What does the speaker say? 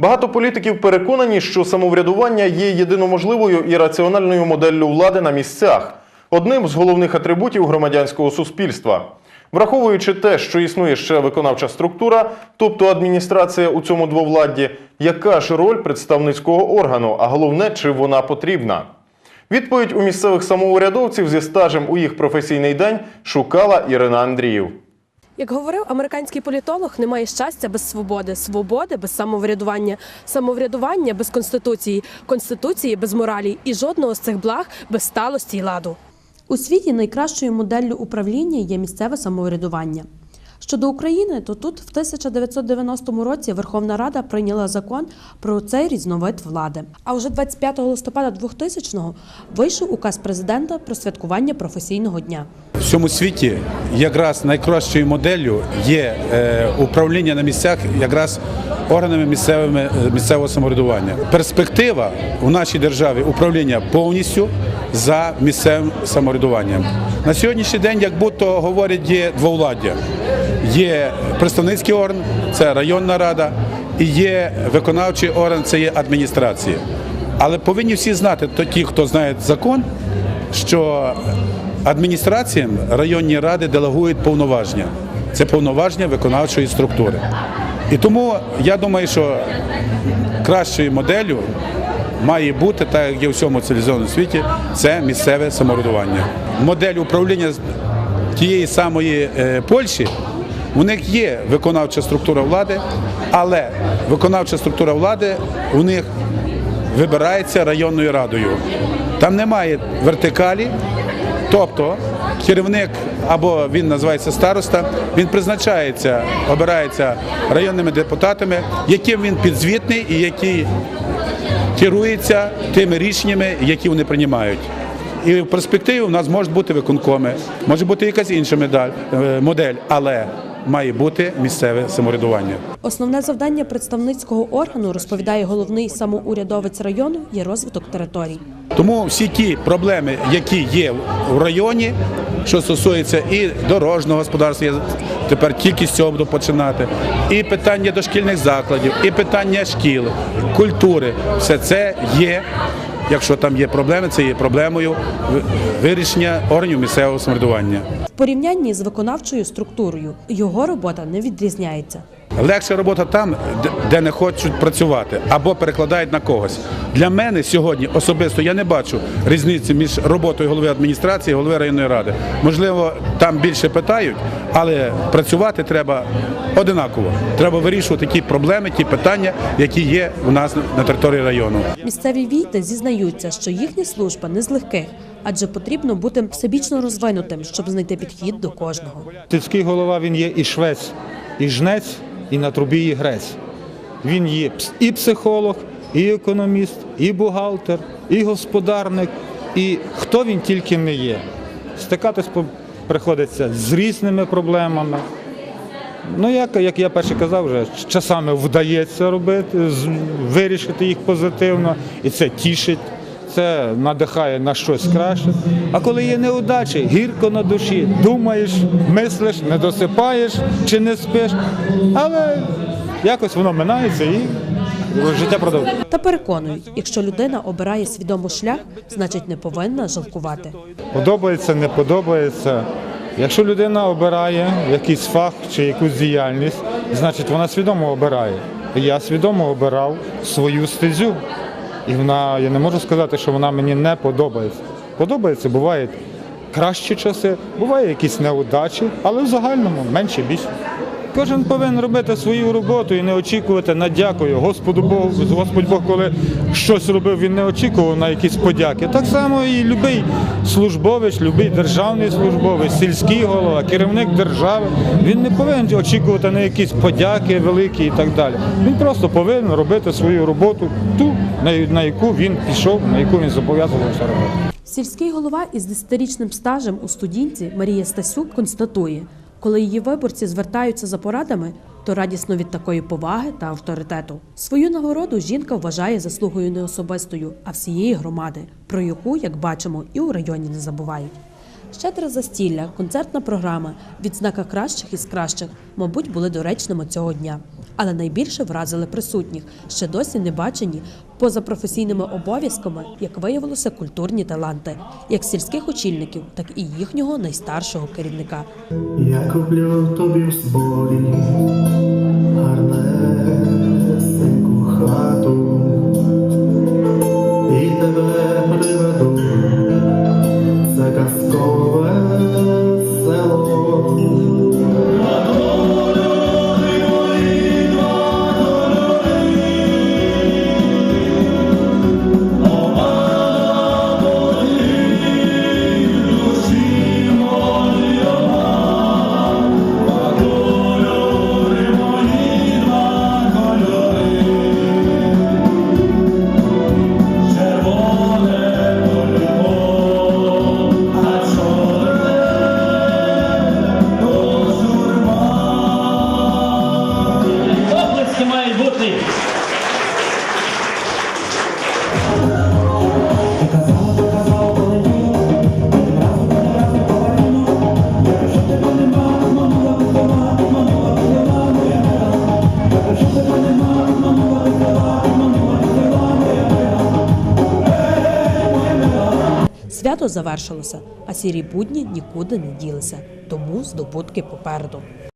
Багато політиків переконані, що самоврядування є єдиноможливою і раціональною моделлю влади на місцях, одним з головних атрибутів громадянського суспільства. Враховуючи те, що існує ще виконавча структура, тобто адміністрація у цьому двовладді, яка ж роль представницького органу, а головне, чи вона потрібна? Відповідь у місцевих самоурядовців зі стажем у їх професійний день шукала Ірина Андріїв. Як говорив американський політолог, немає щастя без свободи, свободи без самоврядування, самоврядування без конституції, конституції без моралі і жодного з цих благ без сталості й ладу. У світі найкращою моделлю управління є місцеве самоврядування. Щодо України, то тут в 1990 році Верховна Рада прийняла закон про цей різновид влади. А вже 25 листопада 2000-го вийшов указ президента про святкування професійного дня. В всьому світі якраз найкращою моделлю є е, управління на місцях якраз органами місцевими, е, місцевого самоврядування. Перспектива у нашій державі управління повністю за місцевим самоврядуванням. На сьогоднішній день, як будто говорять, є двовладдя. Є представницький орган, це районна рада, і є виконавчий орган, це є адміністрація. Але повинні всі знати, то ті, хто знає закон, що адміністраціям районні ради делегують повноваження. Це повноваження виконавчої структури. І тому я думаю, що кращою моделлю має бути, так як є у всьому цивілізованому світі, це місцеве самоврядування. Модель управління тієї самої е, Польщі. У них є виконавча структура влади, але виконавча структура влади у них вибирається районною радою. Там немає вертикалі, тобто керівник або він називається староста, він призначається, обирається районними депутатами, яким він підзвітний і який керується тими рішеннями, які вони приймають. І в перспективі у нас можуть бути виконкоми, може бути якась інша медаль, е, модель, але має бути місцеве самоврядування. Основне завдання представницького органу, розповідає головний самоурядовець району, є розвиток територій. Тому всі ті проблеми, які є в районі, що стосується і дорожнього господарства, я тепер тільки з цього буду починати, і питання дошкільних закладів, і питання шкіл, культури, все це є. Якщо там є проблеми, це є проблемою вирішення органів місцевого самоврядування. В порівнянні з виконавчою структурою його робота не відрізняється. Легша робота там, де- не хочуть працювати або перекладають на когось. Для мене сьогодні особисто я не бачу різниці між роботою голови адміністрації і голови районної ради. Можливо, там більше питають, але працювати треба одинаково. Треба вирішувати ті проблеми, ті питання, які є у нас на території району. Місцеві війти зізнаються, що їхня служба не з легких, адже потрібно бути всебічно розвинутим, щоб знайти підхід до кожного. Сільський голова він є і швець, і жнець, і на трубі і грець. Він є і психолог, і економіст, і бухгалтер, і господарник, і хто він тільки не є. Стикатись приходиться з різними проблемами. Ну, як, як я перше казав, вже часами вдається робити, вирішити їх позитивно, і це тішить, це надихає на щось краще. А коли є неудачі, гірко на душі, думаєш, мислиш, не досипаєш чи не спиш, але якось воно минається і життя продовжується. Та переконують, якщо людина обирає свідомо шлях, значить не повинна жалкувати. Подобається, не подобається. Якщо людина обирає якийсь фах чи якусь діяльність, значить вона свідомо обирає. Я свідомо обирав свою стезю. І вона, я не можу сказати, що вона мені не подобається. Подобається, бувають кращі часи, бувають якісь неудачі, але в загальному менше більше. Кожен повинен робити свою роботу і не очікувати на дякую. Господу Богу, Господь Бог, коли щось робив, він не очікував на якісь подяки. Так само і будь-який службовець, будь-який державний службовець, сільський голова, керівник держави. Він не повинен очікувати на якісь подяки великі і так далі. Він просто повинен робити свою роботу, ту, на яку він пішов, на яку він зобов'язувався робити. Сільський голова із десятирічним стажем у студінці Марія Стасюк констатує, коли її виборці звертаються за порадами, то радісно від такої поваги та авторитету. Свою нагороду жінка вважає заслугою не особистою, а всієї громади, про яку, як бачимо, і у районі не забувають. Щедре застілля, концертна програма, відзнака кращих із кращих, мабуть, були доречними цього дня. Але найбільше вразили присутніх, ще досі не бачені поза професійними обов'язками, як виявилося, культурні таланти, як сільських очільників, так і їхнього найстаршого керівника. Я куплю тобі в зборі гарнесеньку Свято завершилося, а сірі будні нікуди не ділися, тому здобутки попереду.